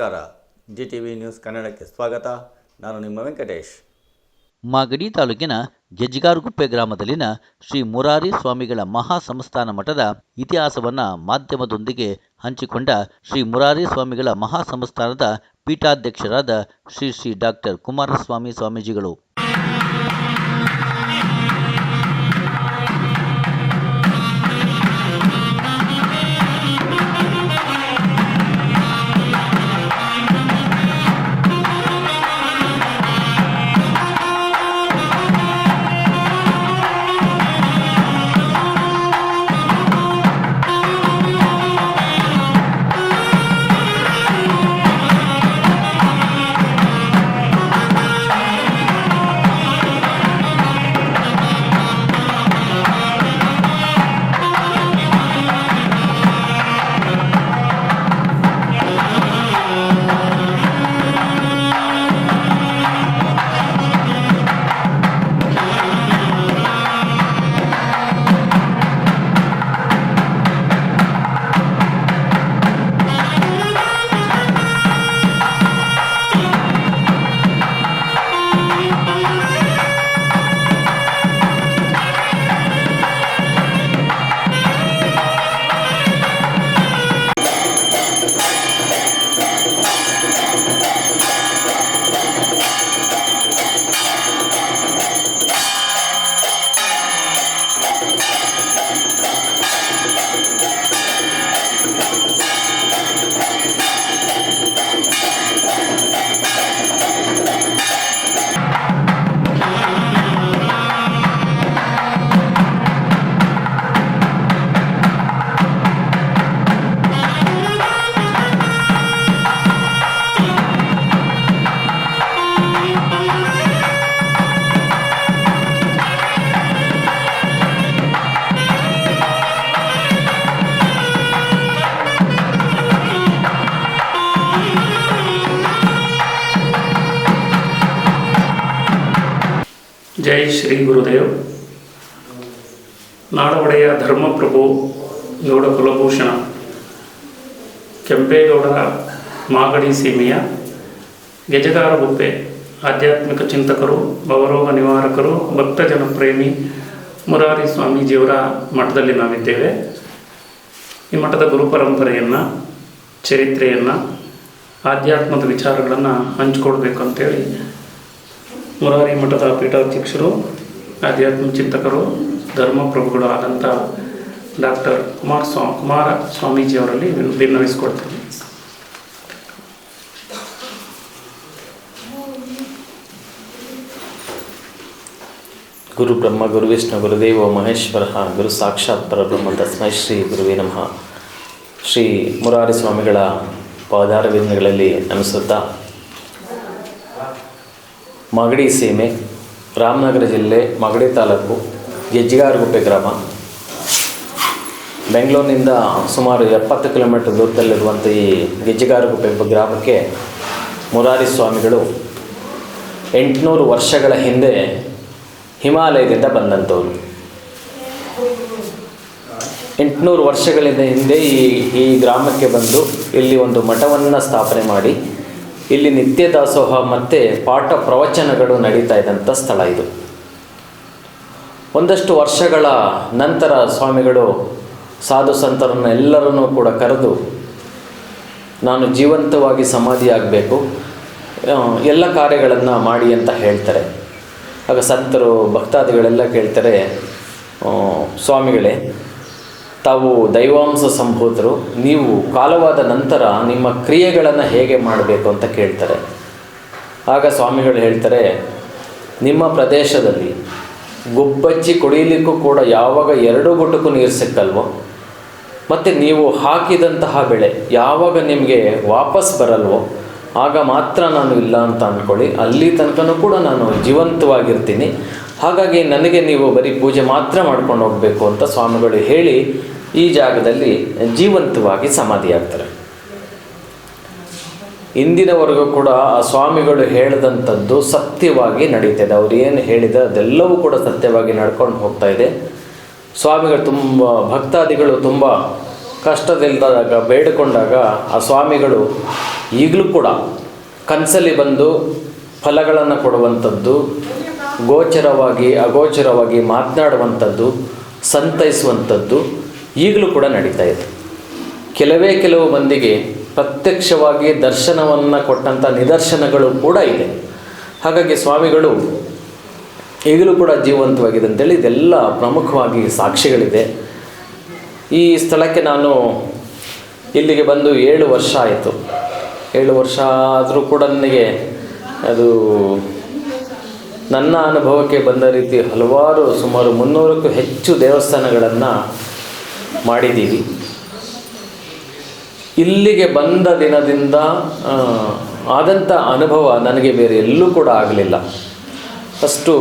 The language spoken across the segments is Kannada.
ನಮಸ್ಕಾರ. ಜಿ ಟಿ ವಿ ನ್ಯೂಸ್ ಕನ್ನಡಕ್ಕೆ ಸ್ವಾಗತ. ನಾನು ನಿಮ್ಮ ವೆಂಕಟೇಶ್. ಮಾಗಡಿ ತಾಲೂಕಿನ ಗೆಜ್ಜಿಗಾರಗುಪ್ಪೆ ಗ್ರಾಮದಲ್ಲಿನ ಶ್ರೀ ಮುರಾರಿ ಸ್ವಾಮಿಗಳ ಮಹಾ ಸಂಸ್ಥಾನ ಮಠದ ಇತಿಹಾಸವನ್ನು ಮಾಧ್ಯಮದೊಂದಿಗೆ ಹಂಚಿಕೊಂಡ ಶ್ರೀ ಮುರಾರಿ ಸ್ವಾಮಿಗಳ ಮಹಾ ಸಂಸ್ಥಾನದ ಪೀಠಾಧ್ಯಕ್ಷರಾದ ಶ್ರೀ ಶ್ರೀ ಡಾಕ್ಟರ್ ಕುಮಾರಸ್ವಾಮಿ ಸ್ವಾಮೀಜಿಗಳು. ಶ್ರೀ ಗುರುದೇವ್ ನಾಡವಡೆಯ ಧರ್ಮಪ್ರಭು ಗೌಡ ಕುಲಭೂಷಣ. ಕೆಂಪೇಗೌಡರ ಮಾಗಡಿ ಸೀಮೆಯ. ಗೆಜಗಾರಗುಪ್ಪೆ ಆಧ್ಯಾತ್ಮಿಕ ಚಿಂತಕರು, ಭವರೋಗ ನಿವಾರಕರು ಭಕ್ತಜನ ಪ್ರೇಮಿ ಮುರಾರಿ ಸ್ವಾಮೀಜಿಯವರ ಮಠದಲ್ಲಿ ನಾವಿದ್ದೇವೆ. ಈ ಮಠದ ಗುರು ಪರಂಪರೆಯನ್ನು, ಚರಿತ್ರೆಯನ್ನು, ಆಧ್ಯಾತ್ಮದ ವಿಚಾರಗಳನ್ನು ಹಂಚಿಕೊಡ್ಬೇಕು ಅಂತೇಳಿ ಮುರಾರಿ ಮಠದ ಪೀಠಾಧ್ಯಕ್ಷರು, ಆಧ್ಯಾತ್ಮ ಚಿಂತಕರು ಧರ್ಮಪ್ರಭುಗಳು ಆದಂಥ ಡಾಕ್ಟರ್ ಕುಮಾರ ಸ್ವಾ, ಕುಮಾರ ಸ್ವಾಮೀಜಿಯವರಲ್ಲಿ ಭಿನ್ನವಿಸಿಕೊಡ್ತೀನಿ ಗುರು ಬ್ರಹ್ಮ, ಗುರು ವಿಷ್ಣು, ಗುರುದೇವ, ಮಹೇಶ್ವರ ಗುರು ಸಾಕ್ಷಾತ್ ಪರಬ್ರಹ್ಮ ತಸ್ಮೈ ಶ್ರೀ ಗುರುವೇ ನಮಃ. ಶ್ರೀ ಮುರಾರಿ ಸ್ವಾಮಿಗಳ ಪಾದಾರವಿಂದಗಳಲ್ಲಿ ನಮಿಸುತ್ತಾ ಮಾಗಡಿ ಸೀಮೆ, ರಾಮನಗರ ಜಿಲ್ಲೆ, ಮಗಡಿ ತಾಲೂಕು, ಗೆಜ್ಜಿಗಾರಗುಪ್ಪೆ ಗ್ರಾಮ. ಬೆಂಗಳೂರಿನಿಂದ ಸುಮಾರು ಎಪ್ಪತ್ತು ಕಿಲೋಮೀಟರ್ ದೂರದಲ್ಲಿರುವಂಥ ಈ ಗೆಜ್ಜಿಗಾರಗುಪ್ಪೆ ಗ್ರಾಮಕ್ಕೆ ಮುರಾರಿ ಸ್ವಾಮಿಗಳು ಎಂಟುನೂರು ವರ್ಷಗಳ ಹಿಂದೆ ಹಿಮಾಲಯದಿಂದ ಬಂದಂಥವ್ರು. ಎಂಟುನೂರು ವರ್ಷಗಳಿಂದ ಹಿಂದೆ ಈ ಈ ಗ್ರಾಮಕ್ಕೆ ಬಂದು ಇಲ್ಲಿ ಒಂದು ಮಠವನ್ನು ಸ್ಥಾಪನೆ ಮಾಡಿ ಇಲ್ಲಿ ನಿತ್ಯ ದಾಸೋಹ ಮತ್ತು ಪಾಠ ಪ್ರವಚನಗಳು ನಡೀತಾ ಇದ್ದಂಥ ಸ್ಥಳ ಇದು. ಒಂದಷ್ಟು ವರ್ಷಗಳ ನಂತರ ಸ್ವಾಮಿಗಳು, ಸಾಧು ಸಂತರನ್ನು ಎಲ್ಲರನ್ನೂ ಕೂಡ ಕರೆದು, ನಾನು ಜೀವಂತವಾಗಿ ಸಮಾಧಿ ಆಗಬೇಕು ಎಲ್ಲ ಕಾರ್ಯಗಳನ್ನು ಮಾಡಿ ಅಂತ ಹೇಳ್ತಾರೆ. ಆಗ ಸಂತರು, ಭಕ್ತಾದಿಗಳೆಲ್ಲ ಕೇಳ್ತಾರೆ ಸ್ವಾಮಿಗಳೇ ತಾವು ದೈವಾಂಶ ಸಂಭೂತರು ನೀವು ಕಾಲವಾದ ನಂತರ ನಿಮ್ಮ ಕ್ರಿಯೆಗಳನ್ನು ಹೇಗೆ ಮಾಡಬೇಕು ಅಂತ ಕೇಳ್ತಾರೆ. ಆಗ ಸ್ವಾಮಿಗಳು ಹೇಳ್ತಾರೆ, ನಿಮ್ಮ ಪ್ರದೇಶದಲ್ಲಿ ಗುಬ್ಬಚ್ಚಿ ಕುಡಿಯಲಿಕ್ಕೂ ಕೂಡ ಯಾವಾಗ ಎರಡು ಗುಟುಕು ನೀರು ಸಿಕ್ಕಲ್ವೋ, ಮತ್ತು ನೀವು ಹಾಕಿದಂತಹ ಬೆಳೆ ಯಾವಾಗ ನಿಮಗೆ ವಾಪಸ್ ಬರಲ್ವೋ, ಆಗ ಮಾತ್ರ ನಾನು ಇಲ್ಲ ಅಂತ ಅಂದ್ಕೊಳ್ಳಿ ಅಲ್ಲಿ ತನಕನೂ ಕೂಡ ನಾನು ಜೀವಂತವಾಗಿರ್ತೀನಿ. ಹಾಗಾಗಿ ನನಗೆ ನೀವು ಬರೀ ಪೂಜೆ ಮಾತ್ರ ಮಾಡ್ಕೊಂಡು ಹೋಗಬೇಕು ಅಂತ ಸ್ವಾಮಿಗಳು ಹೇಳಿ ಈ ಜಾಗದಲ್ಲಿ ಜೀವಂತವಾಗಿ ಸಮಾಧಿಯಾಗ್ತಾರೆ. ಇಂದಿನವರೆಗೂ ಕೂಡ ಆ ಸ್ವಾಮಿಗಳು ಹೇಳಿದಂಥದ್ದು ಸತ್ಯವಾಗಿ ನಡೀತಿದೆ ಅವ್ರು ಏನು ಹೇಳಿದ ಅದೆಲ್ಲವೂ ಕೂಡ ಸತ್ಯವಾಗಿ ನಡ್ಕೊಂಡು ಹೋಗ್ತಾ ಇದೆ. ಸ್ವಾಮಿಗಳು ತುಂಬ, ಭಕ್ತಾದಿಗಳು ತುಂಬ ಕಷ್ಟದಿಲ್ಲದಾಗ ಬೇಡಿಕೊಂಡಾಗ ಆ ಸ್ವಾಮಿಗಳು ಈಗಲೂ ಕೂಡ ಕನಸಲ್ಲಿ ಬಂದು ಫಲಗಳನ್ನು ಕೊಡುವಂಥದ್ದು ಗೋಚರವಾಗಿ, ಅಗೋಚರವಾಗಿ ಮಾತನಾಡುವಂಥದ್ದು, ಸಂತೈಸುವಂಥದ್ದು ಈಗಲೂ ಕೂಡ ನಡೀತಾ ಇದೆ. ಕೆಲವೇ ಕೆಲವು ಮಂದಿಗೆ ಪ್ರತ್ಯಕ್ಷವಾಗಿ ದರ್ಶನವನ್ನು ಕೊಟ್ಟಂಥ ನಿದರ್ಶನಗಳು ಕೂಡ ಇದೆ. ಹಾಗಾಗಿ ಸ್ವಾಮಿಗಳು, ಈಗಲೂ ಕೂಡ ಜೀವಂತವಾಗಿದೆ ಅಂತೇಳಿ ಇದೆಲ್ಲ ಪ್ರಮುಖವಾಗಿ ಸಾಕ್ಷಿಗಳಿದೆ. ಈ ಸ್ಥಳಕ್ಕೆ ನಾನು ಇಲ್ಲಿಗೆ ಬಂದು ಏಳು ವರ್ಷ ಆಯಿತು. ಏಳು ವರ್ಷ ಆದರೂ ಕೂಡ ನನಗೆ ಅದು ನನ್ನ ಅನುಭವಕ್ಕೆ ಬಂದ ರೀತಿ ಹಲವಾರು ಸುಮಾರು ಮುನ್ನೂರಕ್ಕೂ ಹೆಚ್ಚು ದೇವಸ್ಥಾನಗಳನ್ನು ಮಾಡಿದ್ದೀವಿ. ಇಲ್ಲಿಗೆ ಬಂದ ದಿನದಿಂದ ಆದಂಥ ಅನುಭವ ನನಗೆ ಬೇರೆ ಎಲ್ಲೂ ಕೂಡ ಆಗಲಿಲ್ಲ. ಅಷ್ಟು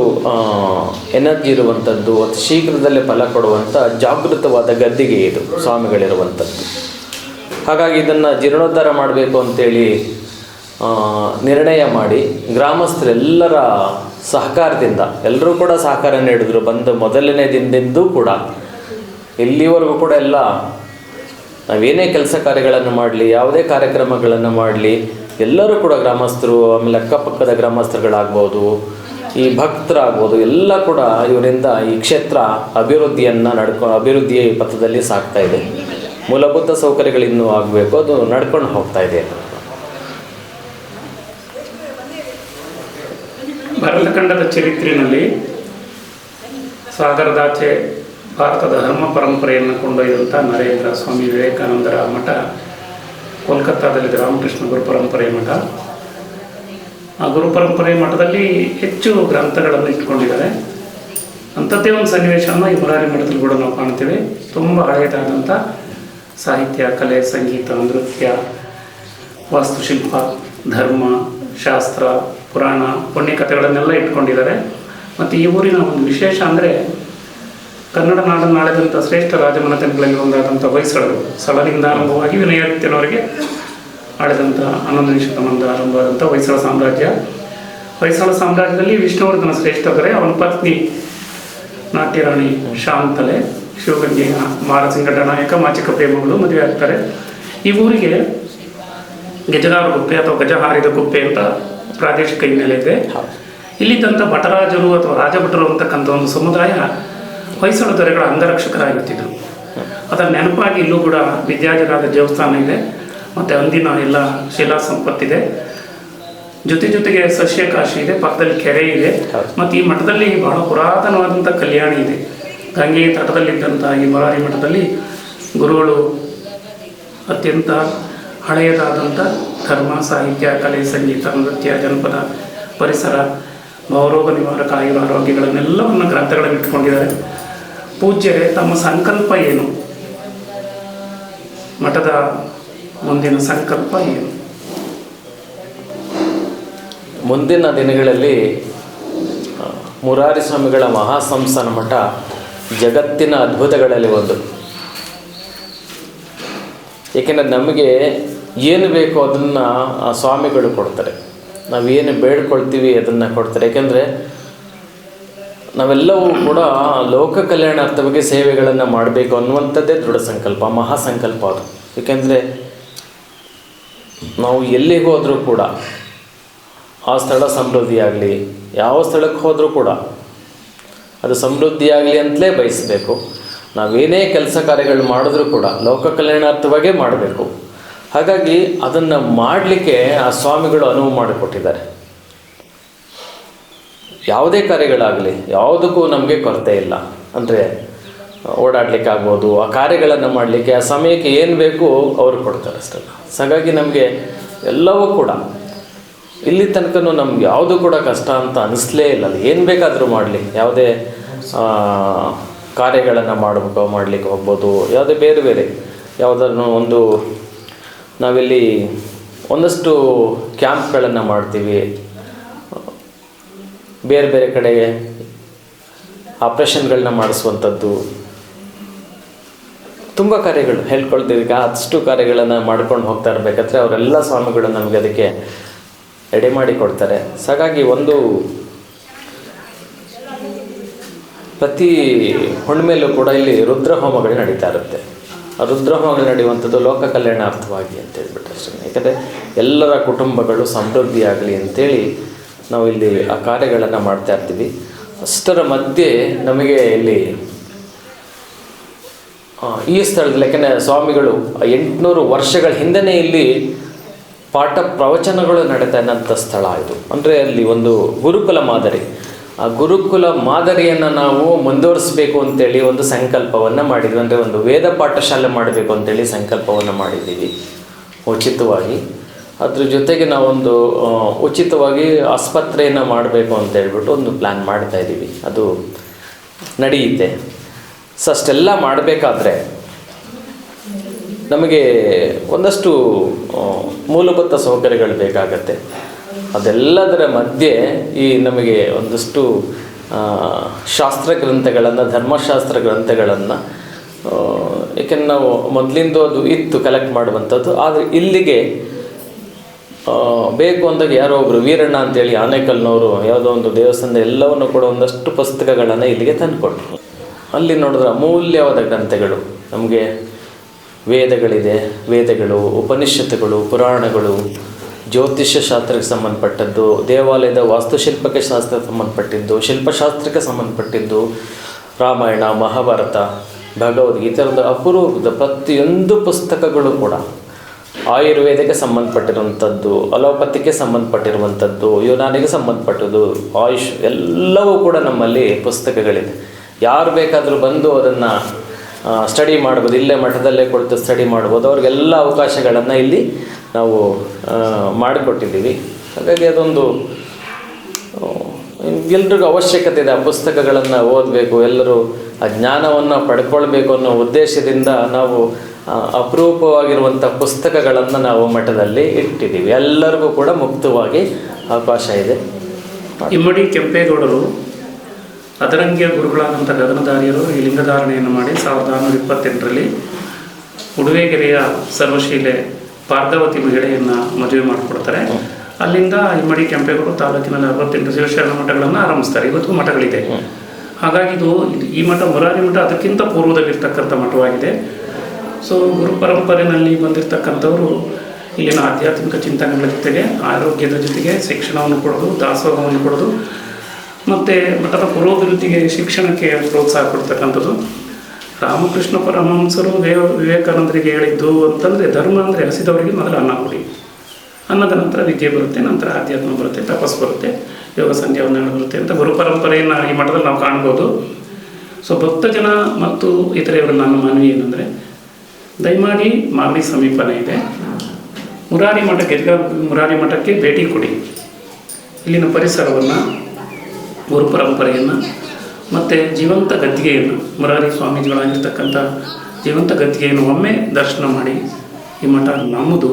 ಎನರ್ಜಿ ಇರುವಂಥದ್ದು ಅತಿ ಶೀಘ್ರದಲ್ಲೇ ಫಲ ಕೊಡುವಂಥ ಜಾಗೃತವಾದ ಗದ್ದಿಗೆ ಇದು ಸ್ವಾಮಿಗಳಿರುವಂಥದ್ದು ಹಾಗಾಗಿ ಇದನ್ನು ಜೀರ್ಣೋದ್ಧಾರ ಮಾಡಬೇಕು ಅಂತೇಳಿ ನಿರ್ಣಯ ಮಾಡಿ ಗ್ರಾಮಸ್ಥರೆಲ್ಲರ ಸಹಕಾರದಿಂದ. ಎಲ್ಲರೂ ಕೂಡ ಸಹಕಾರ ನೀಡಿದ್ರು. ಬಂದ ಮೊದಲನೇ ದಿನದಿಂದೂ ಕೂಡ. ಇಲ್ಲಿವರೆಗೂ ಕೂಡ ಎಲ್ಲ ನಾವೇನೇ ಕೆಲಸ ಕಾರ್ಯಗಳನ್ನು ಮಾಡಲಿ, ಯಾವುದೇ ಕಾರ್ಯಕ್ರಮಗಳನ್ನು ಮಾಡಲಿ, ಎಲ್ಲರೂ ಕೂಡ ಗ್ರಾಮಸ್ಥರು, ಆಮೇಲೆ ಅಕ್ಕಪಕ್ಕದ ಗ್ರಾಮಸ್ಥರುಗಳಾಗ್ಬೋದು, ಈ ಭಕ್ತರಾಗ್ಬೋದು, ಎಲ್ಲ ಕೂಡ ಇವರಿಂದ ಈ ಕ್ಷೇತ್ರ ಅಭಿವೃದ್ಧಿಯನ್ನು ನಡ್ಕೊ ಅಭಿವೃದ್ಧಿಯ ಪಥದಲ್ಲಿ ಸಾಗ್ತಾ ಇದೆ. ಮೂಲಭೂತ ಸೌಕರ್ಯಗಳಿನ್ನೂ ಆಗಬೇಕು. ಅದು ನಡ್ಕೊಂಡು ಹೋಗ್ತಾ ಇದೆ. ಭರತಖಂಡದ ಚರಿತ್ರೆಯಲ್ಲಿ ಸಾಗರದಾಚೆ ಭಾರತದ ಧರ್ಮ ಪರಂಪರೆಯನ್ನು ಕೊಂಡೊಯ್ದಂಥ ನರೇಂದ್ರ ಸ್ವಾಮಿ ವಿವೇಕಾನಂದರ ಮಠ ಕೋಲ್ಕತ್ತಾದಲ್ಲಿದೆ ರಾಮಕೃಷ್ಣ ಗುರು ಪರಂಪರೆ ಮಠ. ಆ ಗುರು ಪರಂಪರೆ ಮಠದಲ್ಲಿ ಹೆಚ್ಚು ಗ್ರಂಥಗಳನ್ನು ಇಟ್ಕೊಂಡಿದ್ದಾರೆ. ಅಂಥದ್ದೇ ಒಂದು ಸನ್ನಿವೇಶವನ್ನು ಈ ಮುರಾರಿ ಮಠದಲ್ಲಿ ಕೂಡ ನಾವು ಕಾಣ್ತೇವೆ. ತುಂಬ ಹಳೆಯದಾದಂಥ ಸಾಹಿತ್ಯ, ಕಲೆ, ಸಂಗೀತ, ನೃತ್ಯ, ವಾಸ್ತುಶಿಲ್ಪ, ಧರ್ಮ, ಶಾಸ್ತ್ರ ಪುರಾಣ ಕಥೆಗಳನ್ನೆಲ್ಲ ಇಟ್ಕೊಂಡಿದ್ದಾರೆ. ಮತ್ತು ಈ ಊರಿನ ಒಂದು ವಿಶೇಷ ಅಂದರೆ ಕನ್ನಡ ನಾಡನ್ನು ಆಳಿದಂಥ ಶ್ರೇಷ್ಠ ರಾಜಮನೆತನಗಳಲ್ಲಿ ಒಂದಾದಂಥ ಹೊಯ್ಸಳರು. ಸಳನಿಂದ ಆರಂಭವಾಗಿ ವಿನಯಾದಿತ್ಯನವರಿಗೆ ಆಳಿದಂಥ ಹನ್ನೊಂದನೇ ಶತಮಾನದ ಆರಂಭವಾದಂಥ ಹೊಯ್ಸಳ ಸಾಮ್ರಾಜ್ಯ. ಹೊಯ್ಸಳ ಸಾಮ್ರಾಜ್ಯದಲ್ಲಿ ವಿಷ್ಣುವರ್ಧನ ಶ್ರೇಷ್ಠ ದೊರೆ ಅವನ ಪತ್ನಿ ನಾಟ್ಯರಾಣಿ ಶಾಂತಲೆ ಶಿವಗಂಗೆಯ ಮಾರಸಿಂಗಡ ನಾಯಕ, ಮಾಚಿಕ ಪ್ರೇಮಗಳು ಮದುವೆ ಆಗ್ತಾರೆ ಈ ಊರಿಗೆ ಗಜಗಾರ ಗುಪ್ಪೆ ಅಥವಾ ಗಜಹಾರಿದ ಗುಪ್ಪೆ ಅಂತ ಪ್ರಾದೇಶಿಕ ಹಿನ್ನೆಲೆ ಇದೆ. ಇಲ್ಲಿದ್ದಂಥ ಭಟರಾಜರು ಅಥವಾ ರಾಜಭಟರು ಅಂತಕ್ಕಂಥ ಒಂದು ಸಮುದಾಯ ಹೊಯ್ಸಳ ದೊರೆಗಳ ಅಂಗರಕ್ಷಕರಾಗಿರ್ತಿದ್ರು. ಅದರ ನೆನಪಾಗಿ ಇಲ್ಲೂ ಕೂಡ ವಿದ್ಯಾಜರಾದ ದೇವಸ್ಥಾನ ಇದೆ. ಮತ್ತು ಅಂದಿನ ಎಲ್ಲ ಶಿಲಾ ಸಂಪತ್ತಿದೆ. ಜೊತೆ ಜೊತೆಗೆ ಸಸ್ಯಕಾಶಿ ಇದೆ, ಪಕ್ಕದಲ್ಲಿ ಕೆರೆ ಇದೆ. ಮತ್ತು ಈ ಮಠದಲ್ಲಿ ಬಹಳ ಪುರಾತನವಾದಂಥ ಕಲ್ಯಾಣಿ ಇದೆ. ಗಂಗೆ ತಟದಲ್ಲಿದ್ದಂಥ ಈ ಮರಾರಿ ಮಠದಲ್ಲಿ ಗುರುಗಳು ಅತ್ಯಂತ ಹಳೆಯದಾದಂಥ ಧರ್ಮ, ಸಾಹಿತ್ಯ, ಕಲೆ, ಸಂಗೀತ, ನೃತ್ಯ, ಜನಪದ ಪರಿಸರ ಭಾವರೋಗ ನಿವಾರಕ ಆಯುರ ಆರೋಗ್ಯಗಳನ್ನೆಲ್ಲವನ್ನು ಗ್ರಂಥಗಳನ್ನು ಇಟ್ಕೊಂಡಿದ್ದಾರೆ. ಪೂಜ್ಯರೇ, ತಮ್ಮ ಸಂಕಲ್ಪ ಏನು? ಮಠದ ಮುಂದಿನ ಸಂಕಲ್ಪ ಏನು? ಮುಂದಿನ ದಿನಗಳಲ್ಲಿ ಮುರಾರಿ ಸ್ವಾಮಿಗಳ ಮಹಾಸಂಸ್ಥಾನ ಮಠ ಜಗತ್ತಿನ ಅದ್ಭುತಗಳಲ್ಲಿ ಒಂದು. ಏಕೆಂದರೆ ನಮಗೆ ಏನು ಬೇಕೋ ಅದನ್ನು ಆ ಸ್ವಾಮಿಗಳು ಕೊಡ್ತಾರೆ. ನಾವೇನು ಬೇಡ್ಕೊಳ್ತೀವಿ ಅದನ್ನು ಕೊಡ್ತಾರೆ. ಏಕೆಂದರೆ ನಾವೆಲ್ಲವೂ ಕೂಡ ಲೋಕ ಕಲ್ಯಾಣಾರ್ಥವಾಗಿ ಸೇವೆಗಳನ್ನು ಮಾಡಬೇಕು ಅನ್ನುವಂಥದ್ದೇ ದೃಢ ಸಂಕಲ್ಪ ಮಹಾಸಂಕಲ್ಪ ಅದು. ಏಕೆಂದರೆ ನಾವು ಎಲ್ಲಿಗೆ ಹೋದರೂ ಕೂಡ, ಆ ಸ್ಥಳ ಸಮೃದ್ಧಿಯಾಗಲಿ ಯಾವ ಸ್ಥಳಕ್ಕೆ ಹೋದರೂ ಕೂಡ, ಅದು ಸಮೃದ್ಧಿಯಾಗಲಿ ಅಂತಲೇ ಬಯಸಬೇಕು. ನಾವೇನೇ ಕೆಲಸ ಕಾರ್ಯಗಳು ಮಾಡಿದ್ರೂ ಕೂಡ ಲೋಕ ಕಲ್ಯಾಣಾರ್ಥವಾಗೇ ಮಾಡಬೇಕು. ಹಾಗಾಗಿ ಅದನ್ನು ಮಾಡಲಿಕ್ಕೆ ಆ ಸ್ವಾಮಿಗಳು ಅನುವು ಮಾಡಿಕೊಟ್ಟಿದ್ದಾರೆ. ಯಾವುದೇ ಕಾರ್ಯಗಳಾಗಲಿ, ಯಾವುದಕ್ಕೂ ನಮಗೆ ಕೊರತೆ ಇಲ್ಲ. ಅಂದರೆ ಓಡಾಡಲಿಕ್ಕೆ ಆಗ್ಬೋದು, ಆ ಕಾರ್ಯಗಳನ್ನು ಮಾಡಲಿಕ್ಕೆ, ಆ ಸಮಯಕ್ಕೆ ಏನು ಬೇಕು ಅವರು ಕೊಡ್ತಾರೆ ಅಷ್ಟಲ್ಲ ಹಾಗಾಗಿ ನಮಗೆ ಎಲ್ಲವೂ ಕೂಡ, ಇಲ್ಲಿ ತನಕನೂ ನಮ್ಗೆ ಯಾವುದು ಕೂಡ ಕಷ್ಟ ಅಂತ ಅನಿಸ್ಲೇ ಇಲ್ಲ. ಏನು ಬೇಕಾದರೂ ಮಾಡಲಿ. ಯಾವುದೇ ಕಾರ್ಯಗಳನ್ನು ಮಾಡಬೇಕು ಮಾಡಲಿಕ್ಕೆ ಹೋಗ್ಬೋದು. ಯಾವುದೇ ಬೇರೆ ಬೇರೆ ಯಾವುದನ್ನು ಒಂದು ನಾವಿಲ್ಲಿ ಒಂದಷ್ಟು ಕ್ಯಾಂಪ್ಗಳನ್ನು ಮಾಡ್ತೀವಿ. ಬೇರೆ ಬೇರೆ ಕಡೆ ಆಪ್ರೇಷನ್ಗಳನ್ನ ಮಾಡಿಸುವಂಥದ್ದು. ತುಂಬ ಕಾರ್ಯಗಳು ಹೇಳ್ಕೊಳ್ತೀವಿ. ಅಷ್ಟು ಕಾರ್ಯಗಳನ್ನು ಮಾಡ್ಕೊಂಡು ಹೋಗ್ತಾ ಇರಬೇಕಾದ್ರೆ ಅವರೆಲ್ಲ ಸ್ವಾಮಿಗಳು ನಮಗೆ ಅದಕ್ಕೆ ಎಡೆ ಮಾಡಿ ಕೊಡ್ತಾರೆ. ಹಾಗಾಗಿ ಒಂದು ಪ್ರತಿ ಹುಣ್ಣಿಮೆಯಲ್ಲೂ ಕೂಡ ಇಲ್ಲಿ ರುದ್ರಹೋಮಗಳು ನಡೀತಾ ಇರುತ್ತೆ. ರುದ್ರಹೋಮಗಳು ನಡೆಯುವಂಥದ್ದು ಲೋಕ ಕಲ್ಯಾಣಾರ್ಥವಾಗಿ ಅಂತ ಹೇಳ್ಬಿಟ್ಟು ಅಷ್ಟೇ. ಯಾಕಂದರೆ ಎಲ್ಲರ ಕುಟುಂಬಗಳು ಸಮೃದ್ಧಿಯಾಗಲಿ ಅಂತೇಳಿ ನಾವು ಇಲ್ಲಿ ಆ ಕಾರ್ಯಗಳನ್ನು ಮಾಡ್ತಾ ಇರ್ತೀವಿ. ಅಷ್ಟರ ಮಧ್ಯೆ ನಮಗೆ ಇಲ್ಲಿ ಆ, ಈ ಸ್ಥಳದಲ್ಲಿ ಯಾಕೆಂದರೆ ಸ್ವಾಮಿಗಳು ಎಂಟುನೂರು ವರ್ಷಗಳ ಹಿಂದೆಯೇ ಇಲ್ಲಿ ಪಾಠ ಪ್ರವಚನಗಳು ನಡೀತಾ ಇದ್ದಂಥ ಸ್ಥಳ ಇದು. ಅಂದರೆ ಅಲ್ಲಿ ಒಂದು ಗುರುಕುಲ ಮಾದರಿ. ಆ ಗುರುಕುಲ ಮಾದರಿಯನ್ನು ನಾವು ಮುಂದುವರಿಸಬೇಕು ಅಂತೇಳಿ ಒಂದು ಸಂಕಲ್ಪವನ್ನು ಮಾಡಿದ್ವಿ. ಅಂದರೆ ಒಂದು ವೇದ ಪಾಠಶಾಲೆ ಮಾಡಬೇಕು ಅಂತೇಳಿ ಸಂಕಲ್ಪವನ್ನು ಮಾಡಿದ್ದೀವಿ. ಉಚಿತವಾಗಿ. ಅದ್ರ ಜೊತೆಗೆ ನಾವೊಂದು ಉಚಿತವಾಗಿ ಆಸ್ಪತ್ರೆಯನ್ನು ಮಾಡಬೇಕು ಅಂತ ಹೇಳ್ಬಿಟ್ಟು ಒಂದು ಪ್ಲ್ಯಾನ್ ಮಾಡ್ತಾ ಇದ್ದೀವಿ. ಅದು ನಡೆಯುತ್ತೆ. ಸೊ ಅಷ್ಟೆಲ್ಲ ಮಾಡಬೇಕಾದ್ರೆ ನಮಗೆ ಒಂದಷ್ಟು ಮೂಲಭೂತ ಸೌಕರ್ಯಗಳು ಬೇಕಾಗತ್ತೆ. ಅದೆಲ್ಲದರ ಮಧ್ಯೆ ಈ ನಮಗೆ ಒಂದಷ್ಟು ಶಾಸ್ತ್ರ ಗ್ರಂಥಗಳನ್ನು, ಧರ್ಮಶಾಸ್ತ್ರ ಗ್ರಂಥಗಳನ್ನು ಏಕೆಂದ್ರೆ ನಾವು ಮೊದಲಿಂದ ಅದು ಇತ್ತು ಕಲೆಕ್ಟ್ ಮಾಡುವಂಥದ್ದು. ಆದರೆ ಇಲ್ಲಿಗೆ ಬೇಕು ಅಂದಾಗ ಯಾರೋ ಒಬ್ಬರು ವೀರಣ್ಣ ಅಂತೇಳಿ ಆನೇಕಲ್ನವರು ಯಾವುದೋ ಒಂದು ದೇವಸ್ಥಾನದ ಎಲ್ಲವನ್ನು ಕೂಡ ಒಂದಷ್ಟು ಪುಸ್ತಕಗಳನ್ನು ಇಲ್ಲಿಗೆ ತಂದುಕೊಟ್ರು. ಅಲ್ಲಿ ನೋಡಿದ್ರೆ ಅಮೂಲ್ಯವಾದ ಗ್ರಂಥಗಳು. ನಮಗೆ ವೇದಗಳಿದೆ, ವೇದಗಳು, ಉಪನಿಷತ್ತುಗಳು, ಪುರಾಣಗಳು ಜ್ಯೋತಿಷ್ಯ ಶಾಸ್ತ್ರಕ್ಕೆ ಸಂಬಂಧಪಟ್ಟದ್ದು, ದೇವಾಲಯದ ವಾಸ್ತುಶಿಲ್ಪಕ್ಕೆ ಶಾಸ್ತ್ರಕ್ಕೆ ಸಂಬಂಧಪಟ್ಟಿದ್ದು, ಶಿಲ್ಪಶಾಸ್ತ್ರಕ್ಕೆ ಸಂಬಂಧಪಟ್ಟಿದ್ದು, ರಾಮಾಯಣ, ಮಹಾಭಾರತ, ಭಗವದ್ಗೀತೆ ಒಂದು ಅಪರೂಪದ ಪ್ರತಿಯೊಂದು ಪುಸ್ತಕಗಳು ಕೂಡ ಆಯುರ್ವೇದಕ್ಕೆ ಸಂಬಂಧಪಟ್ಟಿರುವಂಥದ್ದು, ಅಲೋಪತಿಗೆ ಸಂಬಂಧಪಟ್ಟಿರುವಂಥದ್ದು, ಯುನಾನಿಗೆ ಸಂಬಂಧಪಟ್ಟದ್ದು, ಆಯುಷ್ ಎಲ್ಲವೂ ಕೂಡ ನಮ್ಮಲ್ಲಿ ಪುಸ್ತಕಗಳಿದೆ. ಯಾರು ಬೇಕಾದರೂ ಬಂದು ಅದನ್ನು ಸ್ಟಡಿ ಮಾಡ್ಬೋದು, ಇಲ್ಲೇ ಮಠದಲ್ಲೇ ಕುಳಿತು ಸ್ಟಡಿ ಮಾಡ್ಬೋದು. ಅವ್ರಿಗೆಲ್ಲ ಅವಕಾಶಗಳನ್ನು ಇಲ್ಲಿ ನಾವು ಮಾಡಿಕೊಟ್ಟಿದ್ದೀವಿ. ಹಾಗಾಗಿ ಅದೊಂದು ಎಲ್ರಿಗೂ ಅವಶ್ಯಕತೆ ಇದೆ. ಆ ಪುಸ್ತಕಗಳನ್ನು ಓದಬೇಕು, ಎಲ್ಲರೂ ಆ ಜ್ಞಾನವನ್ನು ಪಡ್ಕೊಳ್ಬೇಕು ಅನ್ನೋ ಉದ್ದೇಶದಿಂದ ನಾವು ಅಪರೂಪವಾಗಿರುವಂಥ ಪುಸ್ತಕಗಳನ್ನು ನಾವು ಮಠದಲ್ಲಿ ಇಟ್ಟಿದ್ದೀವಿ. ಎಲ್ಲರಿಗೂ ಕೂಡ ಮುಕ್ತವಾಗಿ ಅವಕಾಶ ಇದೆ. ಇಮ್ಮಡಿ ಕೆಂಪೇಗೌಡರು ಅದರಂಗಿಯ ಗುರುಗಳಾದಂಥ ಗಗನಧಾರಿಯರು ಈ ಲಿಂಗಧಾರಣೆಯನ್ನು ಮಾಡಿ ಸಾವಿರದ ಆರುನೂರ ಇಪ್ಪತ್ತೆಂಟರಲ್ಲಿ ಉಡುವೆಗೆರೆಯ ಸರ್ವಶೀಲೆ ಪಾರ್ಧವತಿ ಮಹಿಳೆಯನ್ನು ಮದುವೆ ಮಾಡಿಕೊಡ್ತಾರೆ. ಅಲ್ಲಿಂದ ಇಮ್ಮಡಿ ಕೆಂಪೇಗೌಡ ತಾಲೂಕಿನಲ್ಲಿ ಅರವತ್ತೆಂಟು ಶಿವಶರಣ ಮಠಗಳನ್ನು ಆರಂಭಿಸ್ತಾರೆ. ಇವತ್ತು ಮಠಗಳಿದೆ. ಹಾಗಾಗಿ ಇದು ಈ ಮಠ ಮುರಾರಿ ಮಠ ಅದಕ್ಕಿಂತ ಪೂರ್ವದಲ್ಲಿರ್ತಕ್ಕಂಥ ಮಠವಾಗಿದೆ. ಸೊ ಗುರು ಪರಂಪರೆಯಲ್ಲಿ ಬಂದಿರತಕ್ಕಂಥವರು ಇಲ್ಲಿನ ಆಧ್ಯಾತ್ಮಿಕ ಚಿಂತನೆಗಳ ಜೊತೆಗೆ, ಆರೋಗ್ಯದ ಜೊತೆಗೆ ಶಿಕ್ಷಣವನ್ನು ಕೊಡೋದು, ದಾಸೋಹವನ್ನು ಕೊಡೋದು ಮತ್ತು ಮಠದ ಪುರೋಭಿವೃದ್ಧಿಗೆ ಶಿಕ್ಷಣಕ್ಕೆ ಪ್ರೋತ್ಸಾಹ ಕೊಡ್ತಕ್ಕಂಥದ್ದು. ರಾಮಕೃಷ್ಣ ಪರಮಹಂಸರು ದೇವ ವಿವೇಕಾನಂದರಿಗೆ ಹೇಳಿದ್ದು ಅಂತಂದರೆ ಧರ್ಮ ಅಂದರೆ ಹಸಿದವರಿಗೆ ಮೊದಲು ಅನ್ನ ಕೊಡಿ. ಅನ್ನದ ನಂತರ ವಿದ್ಯೆ ಬರುತ್ತೆ, ನಂತರ ಆಧ್ಯಾತ್ಮ ಬರುತ್ತೆ, ತಪಸ್ ಬರುತ್ತೆ, ಯೋಗ ಸಂಧ್ಯಾವನ್ನ ಬರುತ್ತೆ ಅಂತ ಗುರು ಪರಂಪರೆಯನ್ನು ಈ ಮಠದಲ್ಲಿ ನಾವು ಕಾಣ್ಬೋದು. ಸೊ ಭಕ್ತ ಜನ ಮತ್ತು ಇತರೆಯವರು ನನ್ನ ಮನವಿ ಏನಂದರೆ, ದಯಮಾಡಿ ಮಾಗಡಿ ಸಮೀಪನೇ ಇದೆ. ಮುರಾರಿ ಮಠಕ್ಕೆ ಮುರಾರಿ ಮಠಕ್ಕೆ ಭೇಟಿ ಕೊಡಿ. ಇಲ್ಲಿನ ಪರಿಸರವನ್ನು ಗುರು ಪರಂಪರೆಯನ್ನು, ಮತ್ತು ಜೀವಂತ ಗದ್ದಿಗೆಯನ್ನು ಮುರಾರಿ ಸ್ವಾಮೀಜಿಗಳಾಗಿರ್ತಕ್ಕಂಥ ಜೀವಂತ ಗದ್ದಿಗೆಯನ್ನು ಒಮ್ಮೆ ದರ್ಶನ ಮಾಡಿ, ಈ ಮಠ ನಮ್ಮದು.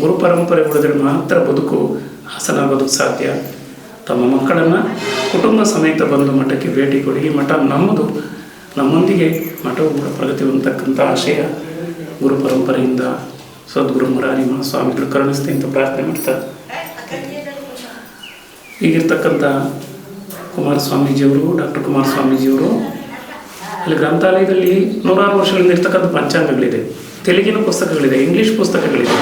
ಗುರು ಪರಂಪರೆ ಉಳಿದ್ರೆ ಮಾತ್ರ ಬದುಕು ಹಾಸನಾಗೋದು ಸಾಧ್ಯ. ತಮ್ಮ ಮಕ್ಕಳನ್ನು ಕುಟುಂಬ ಸಮೇತ ಬಂದು ಮಠಕ್ಕೆ ಭೇಟಿ ಕೊಡಿ. ಈ ಮಠ ನಮ್ಮದು. ನಮ್ಮೊಂದಿಗೆ ಮಠವು ಕೂಡ ಪ್ರಗತಿ ಹೊಂದತಕ್ಕಂಥ ಆಶಯ. ಗುರು ಪರಂಪರೆಯಿಂದ ಸದ್ಗುರು ಮುರಾರಿ ಮಹಾಸ್ವಾಮಿಗಳು ಕರುಣಿಸ್ತೆ ಅಂತ ಪ್ರಾರ್ಥನೆ ಮಾಡ್ತಾರೆ. ಈಗಿರ್ತಕ್ಕಂಥ ಕುಮಾರಸ್ವಾಮೀಜಿಯವರು, ಡಾಕ್ಟರ್ ಕುಮಾರ ಸ್ವಾಮೀಜಿಯವರು ಅಲ್ಲಿ ಗ್ರಂಥಾಲಯದಲ್ಲಿ ನೂರಾರು ವರ್ಷಗಳಿಂದ ಇರ್ತಕ್ಕಂಥ ಪಂಚಾಂಗಗಳಿದೆ. ತೆಲುಗಿನ ಪುಸ್ತಕಗಳಿದೆ, ಇಂಗ್ಲೀಷ್ ಪುಸ್ತಕಗಳಿದೆ,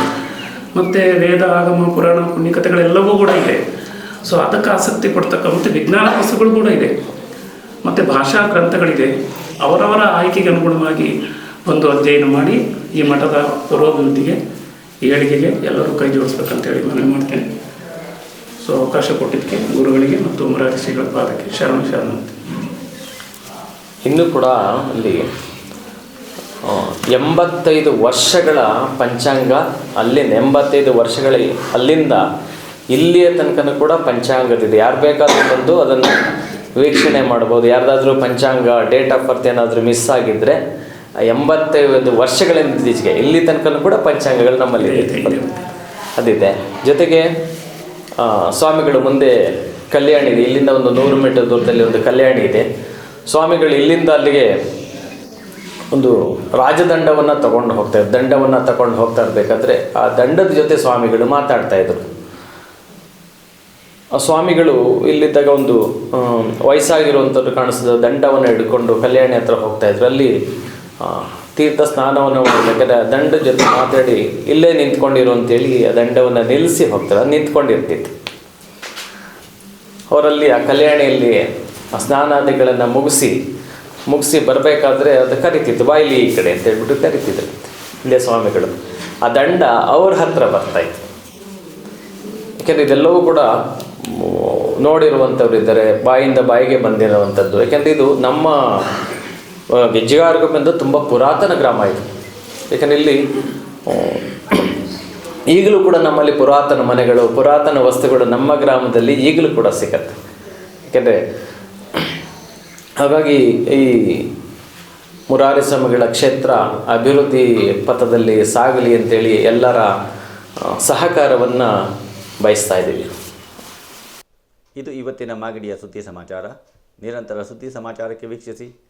ಮತ್ತು ವೇದ, ಆಗಮ, ಪುರಾಣ, ಪುಣ್ಯಕಥೆಗಳೆಲ್ಲವೂ ಕೂಡ ಇದೆ. ಸೊ ಅದಕ್ಕೆ ಆಸಕ್ತಿ ಪಡ್ತಕ್ಕಂಥ ವಿಜ್ಞಾನ ಪುಸ್ತಕಗಳು ಕೂಡ ಇದೆ. ಮತ್ತು ಭಾಷಾ ಗ್ರಂಥಗಳಿದೆ. ಅವರವರ ಆಯ್ಕೆಗೆ ಅನುಗುಣವಾಗಿ ಒಂದು ಅಧ್ಯಯನ ಮಾಡಿ ಈ ಮಠದ ಪುರೋಭಿವೃದ್ಧಿಗೆ ಏಳಿಗೆಗೆ ಎಲ್ಲರೂ ಕೈ ಜೋಡಿಸ್ಬೇಕಂತೇಳಿ ಮನವಿ ಮಾಡ್ತೇನೆ. ಸೊ ಅವಕಾಶ ಕೊಟ್ಟಿದ್ದಕ್ಕೆ ಗುರುಗಳಿಗೆ ಮತ್ತು ಮುರಾರಿ ಶ್ರೀಗಳ ಪಾದಕ್ಕೆ ಶರಣ ಶರಣ. ಇನ್ನೂ ಕೂಡ ಅಲ್ಲಿ ಎಂಬತ್ತೈದು ವರ್ಷಗಳ ಪಂಚಾಂಗ ಅಲ್ಲಿಂದ ಎಂಬತ್ತೈದು ವರ್ಷಗಳ ಅಲ್ಲಿಂದ ಇಲ್ಲಿಯ ತನಕನೂ ಕೂಡ ಪಂಚಾಂಗದಿದೆ. ಯಾರು ಬೇಕಾದರೂ ಬಂದು ಅದನ್ನು ವೀಕ್ಷಣೆ ಮಾಡ್ಬೋದು. ಯಾರ್ದಾದ್ರೂ ಪಂಚಾಂಗ ಡೇಟ್ ಆಫ್ ಬರ್ತ್ ಏನಾದರೂ ಮಿಸ್ ಆಗಿದ್ದರೆ ಎಂಬತ್ತೈದು ವರ್ಷಗಳಿಂದ ಇತ್ತೀಚೆಗೆ ಇಲ್ಲಿ ತನಕನೂ ಕೂಡ ಪಂಚಾಂಗಗಳು ನಮ್ಮಲ್ಲಿ. ಅದಿದೆ. ಜೊತೆಗೆ ಸ್ವಾಮಿಗಳು ಮುಂದೆ ಕಲ್ಯಾಣಿ ಇದೆ. ಇಲ್ಲಿಂದ ಒಂದು ನೂರು ಮೀಟರ್ ದೂರದಲ್ಲಿ ಒಂದು ಕಲ್ಯಾಣಿ ಇದೆ. ಸ್ವಾಮಿಗಳು ಇಲ್ಲಿಂದ ಅಲ್ಲಿಗೆ ಒಂದು ರಾಜದಂಡವನ್ನು ತಗೊಂಡು ಹೋಗ್ತಾರೆ ದಂಡವನ್ನು ತಗೊಂಡು ಹೋಗ್ತಾ ಇರಬೇಕಾದ್ರೆ ಆ ದಂಡದ ಜೊತೆ ಸ್ವಾಮಿಗಳು ಮಾತಾಡ್ತಾ ಇದ್ರು. ಆ ಸ್ವಾಮಿಗಳು ಇಲ್ಲಿದ್ದಾಗ ಒಂದು ವಯಸ್ಸಾಗಿರುವಂಥದ್ದು ಕಾಣಿಸ್ತದೆ. ದಂಡವನ್ನು ಹಿಡ್ಕೊಂಡು ಕಲ್ಯಾಣಿ ಹತ್ರ ಹೋಗ್ತಾ ಇದ್ರು. ಅಲ್ಲಿ ತೀರ್ಥ ಸ್ನಾನವನ್ನು ಮಾಡಬೇಕಾದ್ರೆ ದಂಡ ಜೊತೆ ಮಾತಾಡಿ, ಇಲ್ಲೇ ನಿಂತ್ಕೊಂಡಿರು ಅಂತೇಳಿ ಆ ದಂಡವನ್ನು ನಿಲ್ಲಿಸಿ ಹೋಗ್ತಾರೆ ನಿಂತ್ಕೊಂಡಿರ್ತಿತ್ತು. ಅವರಲ್ಲಿ ಆ ಕಲ್ಯಾಣಿಯಲ್ಲಿ ಆ ಸ್ನಾನಾದಿಗಳನ್ನು ಮುಗಿಸಿ ಮುಗಿಸಿ ಬರಬೇಕಾದ್ರೆ ಅದು ಕರಿತಿತ್ತು. ಬಾಯಿಲಿ ಈ ಕಡೆ ಅಂತ ಹೇಳ್ಬಿಟ್ಟು ಕರಿತಿದ್ರು. ಇಲ್ಲೇ ಸ್ವಾಮಿಗಳು. ಆ ದಂಡ ಅವ್ರ ಹತ್ರ ಬರ್ತಾಯಿತ್ತು ಯಾಕೆಂದರೆ ಇದೆಲ್ಲವೂ ಕೂಡ ನೋಡಿರುವಂಥವ್ರು ಇದ್ದಾರೆ ಬಾಯಿಂದ ಬಾಯಿಗೆ ಬಂದಿರುವಂಥದ್ದು. ಯಾಕೆಂದರೆ ಇದು ನಮ್ಮ ಗೆಜ್ಜಿಗಾರ್ಗ ತುಂಬ ಪುರಾತನ ಗ್ರಾಮ ಇದು. ಯಾಕಂದ್ರೆ ಇಲ್ಲಿ ಈಗಲೂ ಕೂಡ ನಮ್ಮಲ್ಲಿ ಪುರಾತನ ಮನೆಗಳು, ಪುರಾತನ ವಸ್ತುಗಳು ನಮ್ಮ ಗ್ರಾಮದಲ್ಲಿ ಈಗಲೂ ಕೂಡ ಸಿಗತ್ತೆ. ಯಾಕೆಂದರೆ, ಹಾಗಾಗಿ ಈ ಮುರಾರಿ ಸ್ವಾಮಿಗಳ ಕ್ಷೇತ್ರ ಅಭಿವೃದ್ಧಿ ಪಥದಲ್ಲಿ ಸಾಗಲಿ ಅಂತೇಳಿ ಎಲ್ಲರ ಸಹಕಾರವನ್ನು ಬಯಸ್ತಾ ಇದ್ದೀವಿ. ಇದು ಇವತ್ತಿನ ಮಾಗಡಿಯ ಸುದ್ದಿ ಸಮಾಚಾರ. ನಿರಂತರ ಸುದ್ದಿ ಸಮಾಚಾರಕ್ಕೆ ವೀಕ್ಷಿಸಿ.